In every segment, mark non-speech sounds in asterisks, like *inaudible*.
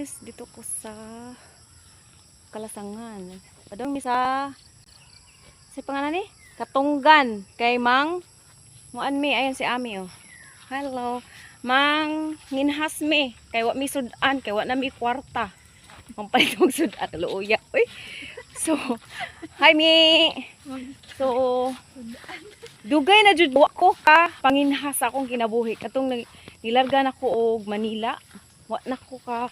guys, dito ko sa Kalasangan. Padong sa sa pangalan ni Katunggan kay Mang Muan mi ayan si Ami oh. Hello. Mang nginhas mi kay wa mi sudan kay wa na mi kwarta. Pampalit og sudan luya. Uy. So, hi mi. So, dugay na jud ko ka panginhas akong kinabuhi katong nilarga na ko og Manila wa na ko ka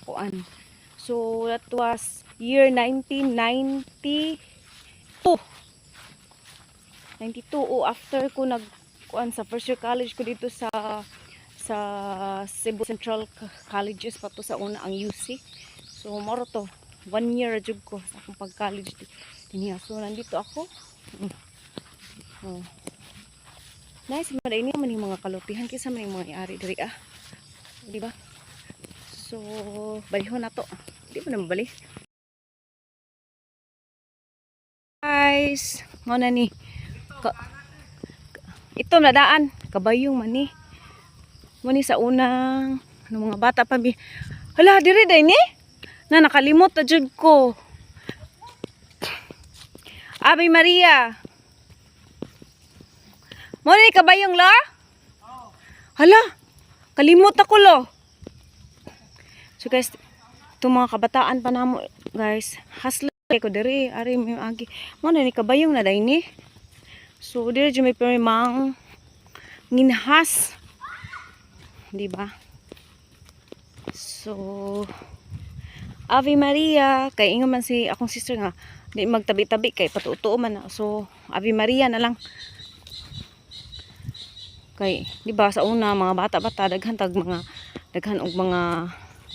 so that was year 1992 92 o after ko nag kuan sa first year college ko dito sa sa Cebu Central Colleges pa to sa una ang UC so moro to one year jud ko sa akong pag college niya so nandito ako Mm. oh. Nice, mga ini man yung mga kalupihan kisa man yung mga iari diri ah. Di ba? So, balihon na to. Di ba naman bali? Guys, mo na ni. Ka, ito na daan. Kabayong man ni. Mo ni sa unang ano, mga bata pa bi. Hala, diri day ni. Na nakalimot na jud ko. Abi Maria. Mo ni kabayong la? Hala, kalimot ako lo. So guys, itong mga kabataan pa namo guys, hasla ko diri, ari yung agi. Mo ni kabayong na dai ni. So diri jud may mang nginhas. Di ba? So Ave Maria, kay ingon man si akong sister nga di magtabi-tabi kay patutuo man na. So Ave Maria na lang kay di ba sa una mga bata-bata daghan tag mga daghan og mga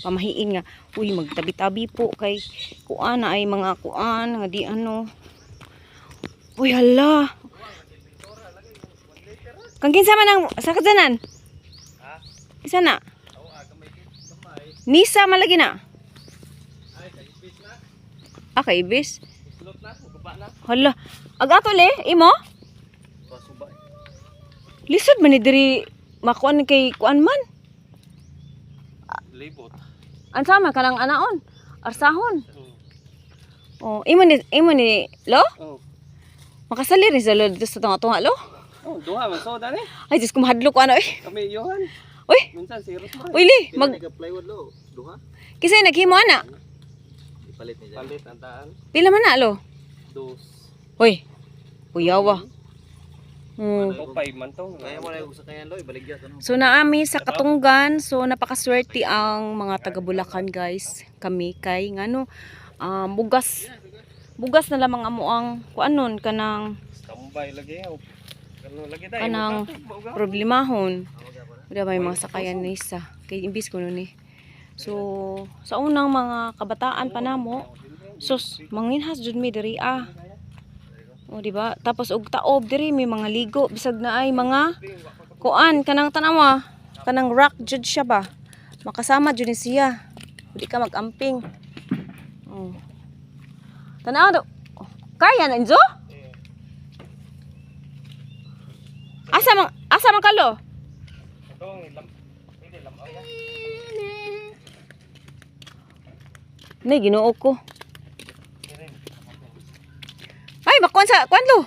pamahiin nga uy magtabi-tabi po kay kuan na ay mga kuan nga di ano uy hala kang kinsa man ang sa kadyanan isa na Nisa malagi na Ah, kay Ibis? Hala. Agato le, imo? Lisod man ni diri makuan kay kuan man. Libot. Ansa man kanang anaon? Arsahon. Oh, imo ni imo ni lo? Oh. Makasali rin sa lo dito sa tunga-tunga lo. Oh, duha man so dani. Ay, Diyos ko mahadlo ko ano eh. Kami yohan. Uy, Minsan si Rosmar. uy li, mag plywood lo. Duha. kisay naghimo ana. Palit ni Palit ang daan. Pila man na lo? Dos. Uy. Uyawa. Hmm. Tupay man to. Kaya mo na yung sa kanya lo, ibaligya ka no. So naami sa Katunggan, so napakaswerte ang mga taga Bulacan guys. Kami kay ngano ah, bugas bugas na lamang amo ang kuanon kanang Tambay lagi. oh. Kano lagi dai. Kanang problemahon. Wala may mga sakayan ni isa. Kay imbis ko nun eh. So, sa unang mga kabataan pa namo, sus, manginhas jud mi diri ah. O di ba? Tapos og taob diri may mga ligo bisag na ay mga kuan kanang tanawa, kanang rock jud siya ba. Makasama jud ni siya. Di ka magamping. Oh. Tanaw do. Oh, Kaya na Enzo? Asa man asa man kalo? Nay, ginoo ko. Ay, makuan sa, kuan lo.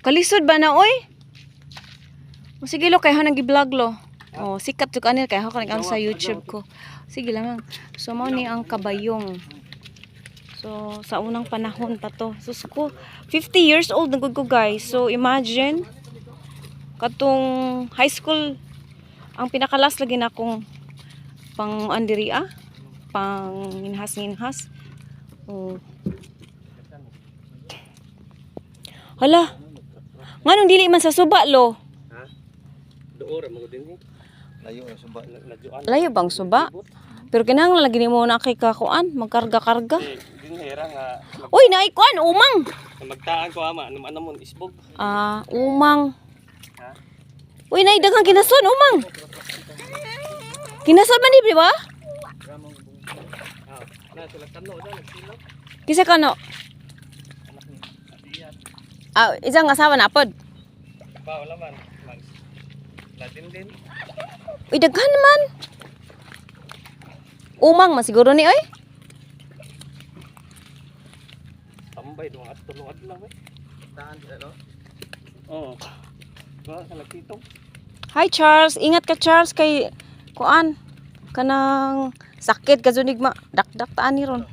Kalisod ba na, oy? O, sige lo, kaya ho nang gi-vlog lo. O, sikat yung kanil, kaya ho ka nag sa YouTube ko. Sige lamang. So, mo ni ang kabayong. So, sa unang panahon pa to. So, ko, 50 years old na ko guys. So, imagine, katong high school, ang pinakalas lagi na akong pang andiri ah pang inhas inhas oh hala nganong dili man sa suba lo Ha? Doora mo din ni. Layo yung suba. Layo bang suba pero kinahanglan lagi nimo na kay kakuan magkarga-karga Din hera nga uy naay kuan umang magtaan ko ama ano mo isbog. ah umang Ha? uy naay daghang kinason umang kinason man di ba Ah, na sila kano daw nagsilaw. Kisa kano ah isang asawa na pod Ba wala man. Mag. Latin din. uy daghan man Umang man siguro ni oy. Tambay doon at tulong at lang eh. Taan sila no? Oo. Wala sa nagtitong. Hi Charles, ingat ka Charles kay kuan kanang sakit kazunig ma dakdak taan ni ron.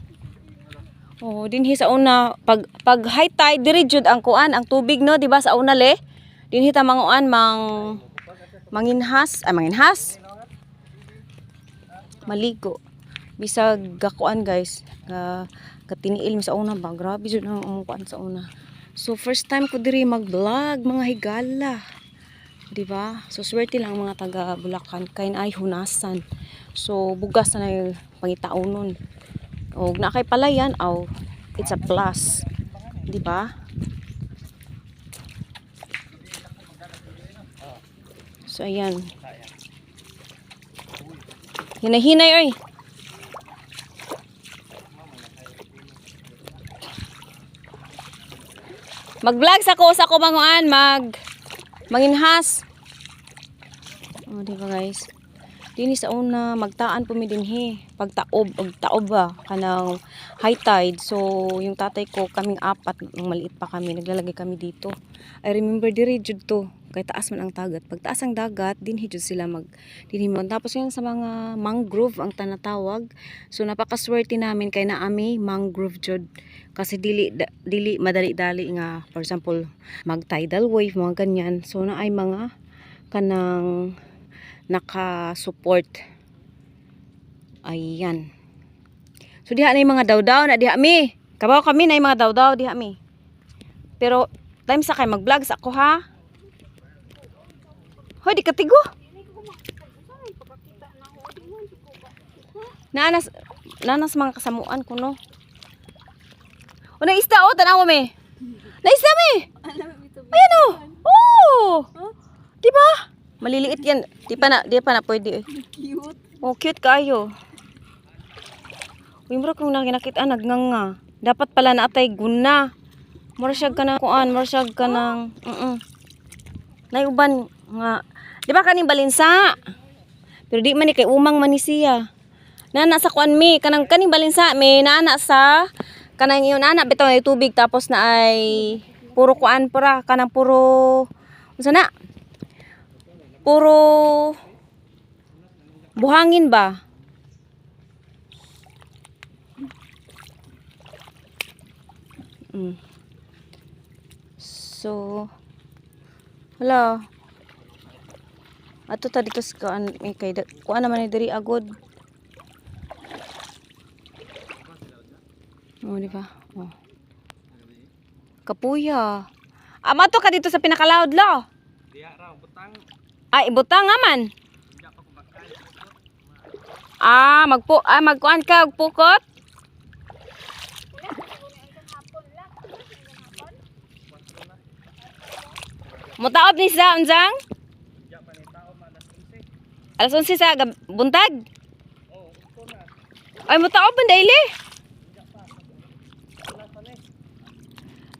Oh, dinhi sa una pag pag high tide diri jud ang kuan ang tubig no, di ba sa una le? Dinhi ta manguan mang manginhas, ay manginhas. Maligo. Bisag gakuan guys, ga katiniil sa una ba, grabe jud ang ang kuan sa una. So first time ko diri mag-vlog mga higala. Di ba? So, swerte lang ang mga taga Bulacan. Kain ay hunasan. So, bugas na yung pangitaon nun. O, na kay palayan, aw, it's a plus. Di ba? So, ayan. Hinahinay, oy. Mag-vlog sa ko sa ko banguan, mag manginhas. Oh, di ba guys? Dini sa una magtaan po mi dinhi pagtaob og taob ba kanang high tide. So yung tatay ko kaming apat nung maliit pa kami naglalagay kami dito. I remember diri jud to kay taas man ang dagat. Pag taas ang dagat dinhi jud sila mag dinhi mo. Tapos yan sa mga mangrove ang tanatawag. So napakaswerte namin kay naami mangrove jud kasi dili da- dili madali-dali nga for example mag tidal wave mga ganyan. So na ay mga kanang naka-support. Ayan. So diha na yung mga dawdaw na diha mi. Kabaw kami na yung mga dawdaw diha mi. Pero time sa kay mag-vlog sa ako ha. Hoy di katigo. Nanas nanas mga kasamuan ko no. O naisda o tanaw mi. Naisda mi. Ayan o. Oh. Di ba? Maliliit yan. Di pa na, di pa na pwede. Eh. Cute. Oh, cute kayo. Uy, mura kung nakinakita, nagnganga. Dapat pala na atay guna. Mura siya ka na kuan, mura siya ka ng, mm Nayuban nga. Di ba kaning balinsa? Pero di man ni kay umang man ni siya. Nana sa kuan mi, kanang kaning balinsa mi, nana sa kanang iyon anak bitaw ay tubig tapos na ay puro kuan pura kanang puro unsa na puro buhangin ba? Mm. So, hala. Ato ta dito sa kuan may kay kuan naman diri agod. Oh, di ba? Oh. Kapuya. Ama to ka dito sa pinakalaod lo. Diya raw, butang. Ay, ibutang nga man. Ah, magpu ah, magkuan ka og pukot. Mutaob ni sa unjang? Alas 11 sa buntag. Ay, mutaob man daily.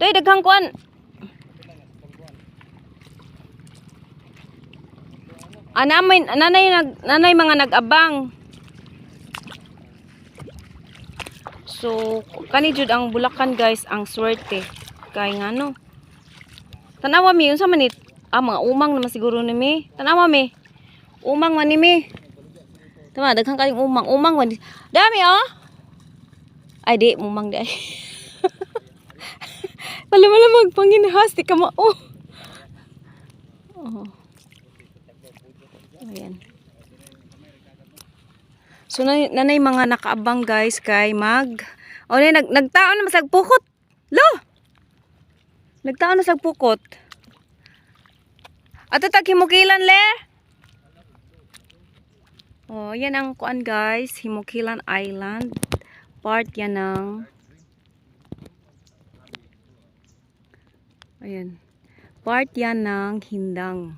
Day daghang kuan. Anamay nanay nag nanay mga nag-abang. So kani jud ang Bulacan guys ang swerte kay ngano. Tanawa mi unsa man it? Ah mga umang naman siguro ni mi. Tanawa mi. Umang man ni mi. Tama daghang kaling umang. Umang man. Dami oh. Ay di umang di *laughs* wala magpanginhas di ka mao. Oh. Ayan. So nanay, nanay mga nakaabang guys kay mag O na nag nagtaon na masag pukot. Lo. Nagtaon na sag pukot. Ato tag himukilan le. Oh, yan ang kuan guys, Himukilan Island. Part yan ng Ayan. Part yan ng Hindang.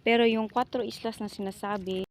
Pero yung 4 islas na sinasabi,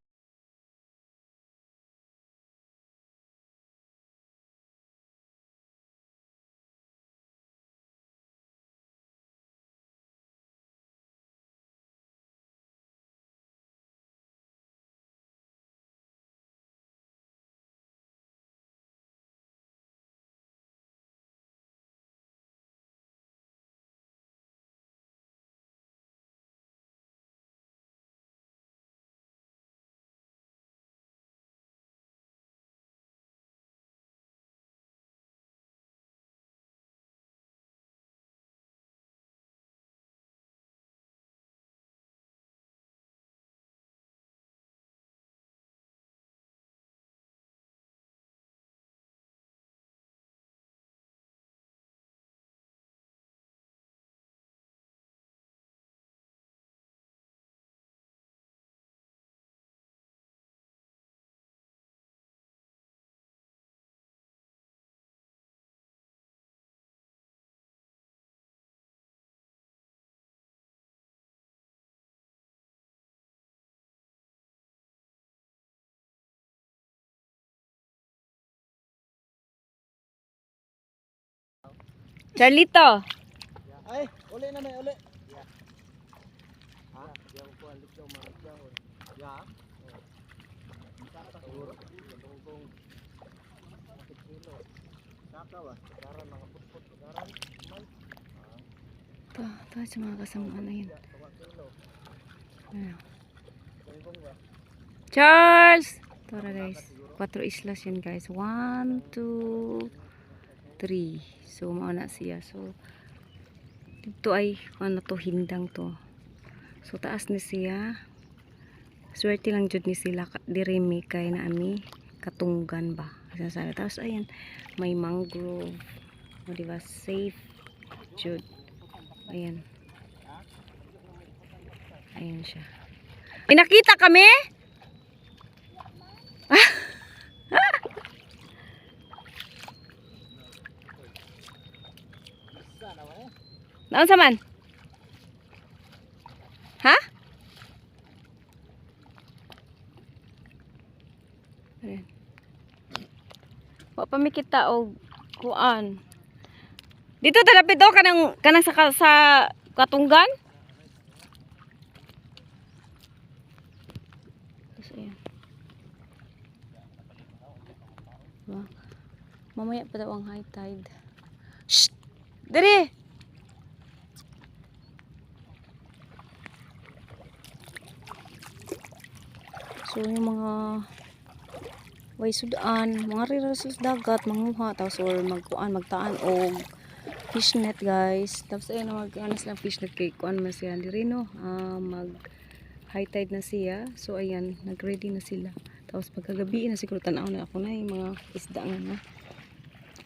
Charlito. Ay, uli na may uli. Ito, ito sa mga kasamaan na yun. Ayan. Charles! Tara guys. Quatro islas yun guys. One, two, three. So, mauna siya. So, dito ay, ano to, hindang to. So, taas ni siya. Swerte lang jud ni sila ka- dirimi kay na ami katunggan ba. Sinasabi. Tapos, ayan, may mangrove. O, diba? Safe jud. Ayan. Ayan siya. May nakita kami? Naon sa man? Ha? Ayan. Wa pa mi kita kuan. Dito talapit o kanang kanang sa sa katunggan. Diba? Mamaya pa daw ang high tide. Shh! Dali! So yung mga way sudan, mga rira sa dagat, manguha, tapos or magkuan, magtaan og fishnet guys. Tapos ayun mag-ano silang fishnet kay kuan man siya diri no. Ah, mag high tide na siya. So ayan, nag-ready na sila. Tapos pagkagabi na siguro tanaw na ako na yung mga isda nga na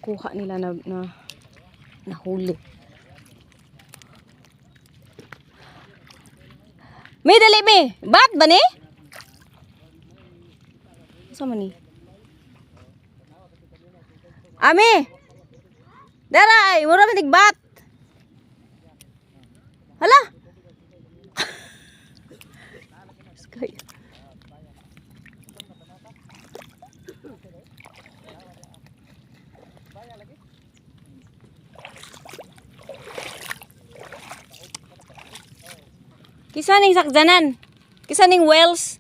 kuha nila na, na nahuli. May dali mi. Bat ba ni? Sama ni? Ami! Daray! Mura man bat! Hala! *laughs* Sky. Kisa ning sakjanan? Kisa ning wells?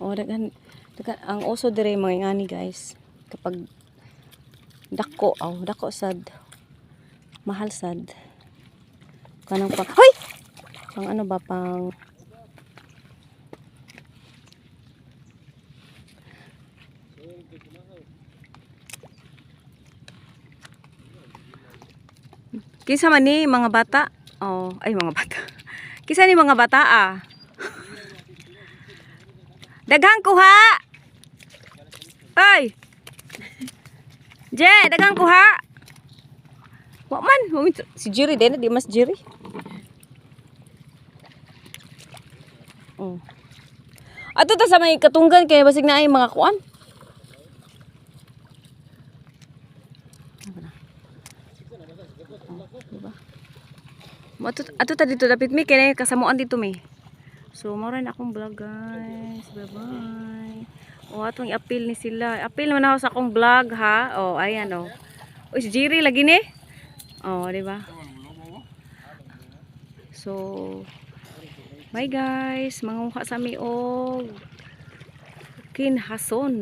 Oh, dagan dagan ang uso dire mga ngani guys. Kapag dako, aw, dako sad. Mahal sad. Kanang pang Hoy! Pang ano ba pang Kinsa man ni mga bata? Oh, ay mga bata. *laughs* Kinsa ni mga bata ah? Daghang kuha. Ay. *laughs* Je, daghang kuha. Wa man, Wa man- si Jerry din, di mas Jerry. Oh. Ato ta sa may katunggan kay basig na ay mga kuan. Diba? Ato, ato ta dito dapit mi kay kasamuan dito mi. So, mo rin akong vlog guys. Bye-bye. O, atong i-appeal ni sila. Appeal naman ako sa akong vlog ha. O, ayan o. O, si Jiri lagi ni. O, ba? So, bye guys. Manguha sa mi og kinhason.